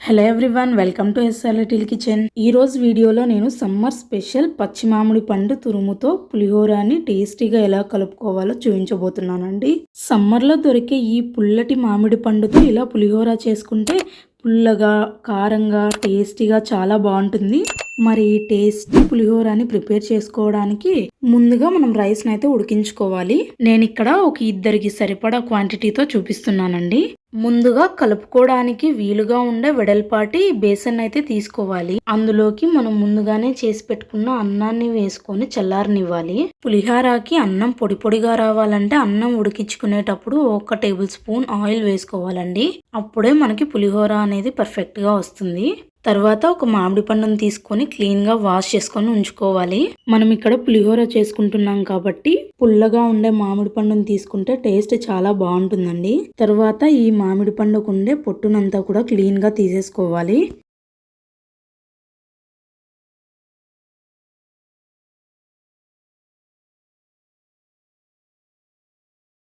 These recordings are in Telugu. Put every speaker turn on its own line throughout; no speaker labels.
Hello everyone welcome to S R little kitchen ఈరోజు వీడియోలో నేను సమ్మర్ స్పెషల్ పచ్చి మామిడి పండు తురుముతో పులిహోరాని టేస్టీగా ఎలా కలుపుకోవాలో చూపించబోతున్నానండి. సమ్మర్లో దొరికే ఈ పుల్లటి మామిడి పండుతో ఇలా పులిహోర చేసుకుంటే పుల్లగా కారంగా టేస్టీగా చాలా బాగుంటుంది. మరి టేస్టీ పులిహోరాని ప్రిపేర్ చేసుకోవడానికి ముందుగా మనం రైస్ని అయితే ఉడికించుకోవాలి. నేను ఇక్కడ ఒక ఇద్దరికి సరిపడా క్వాంటిటీతో చూపిస్తున్నానండి. ముందుగా కలుపుకోవడానికి వీలుగా ఉండే వెడల్పాటి బేసన్ అయితే తీసుకోవాలి. అందులోకి మనం ముందుగానే చేసి పెట్టుకున్న అన్నాన్ని వేసుకొని చల్లారనివ్వాలి. పులిహారాకి అన్నం పొడి పొడిగా రావాలంటే అన్నం ఉడికించుకునేటప్పుడు ఒక టేబుల్ స్పూన్ ఆయిల్ వేసుకోవాలండి. అప్పుడే మనకి పులిహోర అనేది పర్ఫెక్ట్గా వస్తుంది. తర్వాత ఒక మామిడి పండును తీసుకొని క్లీన్గా వాష్ చేసుకొని ఉంచుకోవాలి. మనం ఇక్కడ పులిహోర చేసుకుంటున్నాం కాబట్టి పుల్లగా ఉండే మామిడి పండును తీసుకుంటే టేస్ట్ చాలా బాగుంటుందండి. తర్వాత ఈ మామిడి పండుకు ఉండే పొట్టునంతా కూడా క్లీన్గా తీసేసుకోవాలి.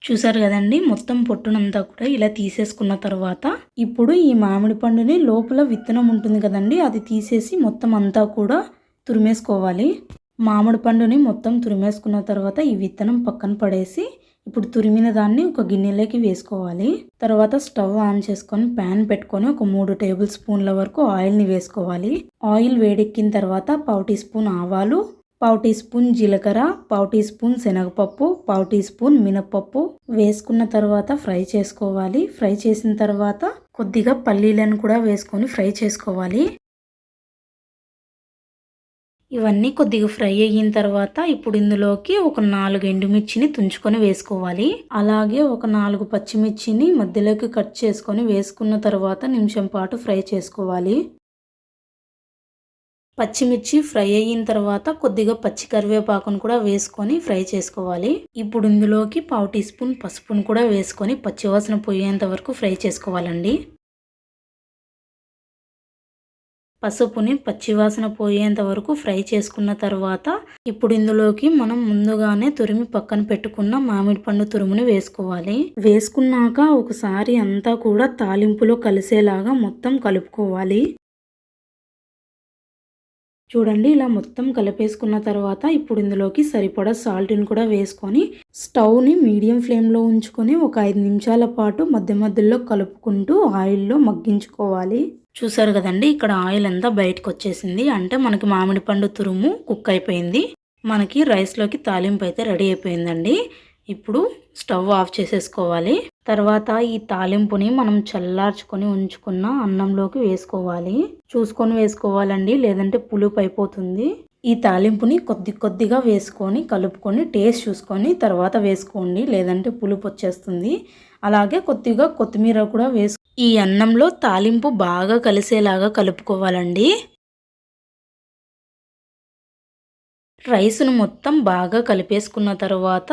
చూసారు కదండి మొత్తం పొట్టునంతా కూడా ఇలా తీసేసుకున్న తర్వాత ఇప్పుడు ఈ మామిడి పండుని లోపల విత్తనం ఉంటుంది కదండి అది తీసేసి మొత్తం అంతా కూడా తురిమేసుకోవాలి. మామిడి పండుని మొత్తం తురిమేసుకున్న తర్వాత ఈ విత్తనం పక్కన పడేసి ఇప్పుడు తురిమిన దాన్ని ఒక గిన్నెలోకి వేసుకోవాలి. తర్వాత స్టవ్ ఆన్ చేసుకొని ప్యాన్ పెట్టుకొని ఒక మూడు టేబుల్ స్పూన్ల వరకు ఆయిల్ని వేసుకోవాలి. ఆయిల్ వేడెక్కిన తర్వాత పావు టీ స్పూన్ ఆవాలు పావు టీ స్పూన్ జీలకర్ర పావు టీ స్పూన్ శనగపప్పు పావు టీ స్పూన్ మినపప్పు వేసుకున్న తర్వాత ఫ్రై చేసుకోవాలి. ఫ్రై చేసిన తర్వాత కొద్దిగా పల్లీలను కూడా వేసుకొని ఫ్రై చేసుకోవాలి. ఇవన్నీ కొద్దిగా ఫ్రై అయిన తర్వాత ఇప్పుడు ఇందులోకి ఒక నాలుగు ఎండుమిర్చిని తుంచుకొని వేసుకోవాలి. అలాగే ఒక నాలుగు పచ్చిమిర్చిని మధ్యలోకి కట్ చేసుకొని వేసుకున్న తర్వాత నిమిషం పాటు ఫ్రై చేసుకోవాలి. పచ్చిమిర్చి ఫ్రై అయిన తర్వాత కొద్దిగా పచ్చి కరివేపాకును కూడా వేసుకొని ఫ్రై చేసుకోవాలి. ఇప్పుడు ఇందులోకి పావు టీ స్పూన్ పసుపును కూడా వేసుకొని పచ్చివాసన పోయేంత వరకు ఫ్రై చేసుకోవాలండి. పసుపుని పచ్చివాసన పోయేంత వరకు ఫ్రై చేసుకున్న తర్వాత ఇప్పుడు ఇందులోకి మనం ముందుగానే తురిమి పక్కన పెట్టుకున్న మామిడి పండు తురుముని వేసుకోవాలి. వేసుకున్నాక ఒకసారి అంతా కూడా తాలింపులో కలిసేలాగా మొత్తం కలుపుకోవాలి. చూడండి ఇలా మొత్తం కలిపేసుకున్న తర్వాత ఇప్పుడు ఇందులోకి సరిపడా సాల్ట్ని కూడా వేసుకొని స్టవ్ని మీడియం ఫ్లేమ్లో ఉంచుకొని ఒక ఐదు నిమిషాల పాటు మధ్య మధ్యలో కలుపుకుంటూ ఆయిల్లో మగ్గించుకోవాలి. చూసారు కదండి ఇక్కడ ఆయిల్ అంతా బయటకు వచ్చేసింది అంటే మనకి మామిడి పండు తురుము కుక్ అయిపోయింది. మనకి రైస్లోకి తాలింపు అయితే రెడీ అయిపోయిందండి. ఇప్పుడు స్టవ్ ఆఫ్ చేసేసుకోవాలి. తర్వాత ఈ తాలింపుని మనం చల్లార్చుకొని ఉంచుకున్న అన్నంలోకి వేసుకోవాలి. చూసుకొని వేసుకోవాలండి లేదంటే పులుపు అయిపోతుంది. ఈ తాలింపుని కొద్ది కొద్దిగా వేసుకొని కలుపుకొని టేస్ట్ చూసుకొని తర్వాత వేసుకోండి లేదంటే పులుపు వచ్చేస్తుంది. అలాగే కొద్దిగా కొత్తిమీర కూడా వేసు ఈ అన్నంలో తాలింపు బాగా కలిసేలాగా కలుపుకోవాలండి. రైస్ను మొత్తం బాగా కలిపేసుకున్న తర్వాత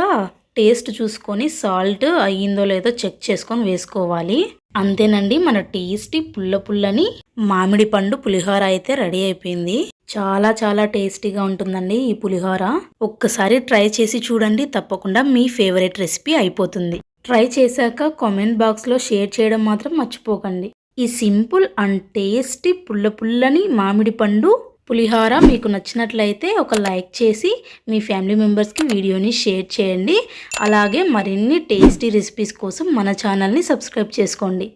టేస్ట్ చూసుకొని సాల్ట్ అయ్యిందో లేదో చెక్ చేసుకొని వేసుకోవాలి. అంతేనండి మన టేస్టీ పుల్ల పుల్లని మామిడి పండు పులిహోర అయితే రెడీ అయిపోయింది. చాలా చాలా టేస్టీగా ఉంటుందండి ఈ పులిహోర. ఒక్కసారి ట్రై చేసి చూడండి తప్పకుండా మీ ఫేవరెట్ రెసిపీ అయిపోతుంది. ట్రై చేశాక కామెంట్ బాక్స్లో షేర్ చేయడం మాత్రం మర్చిపోకండి. ఈ సింపుల్ అండ్ టేస్టీ పుల్ల పుల్లని మామిడి పండు పులిహోర మీకు నచ్చినట్లయితే ఒక లైక్ చేసి మీ ఫ్యామిలీ మెంబర్స్కి వీడియోని షేర్ చేయండి. అలాగే మరిన్ని టేస్టీ రెసిపీస్ కోసం మన ఛానల్ని సబ్స్క్రైబ్ చేసుకోండి.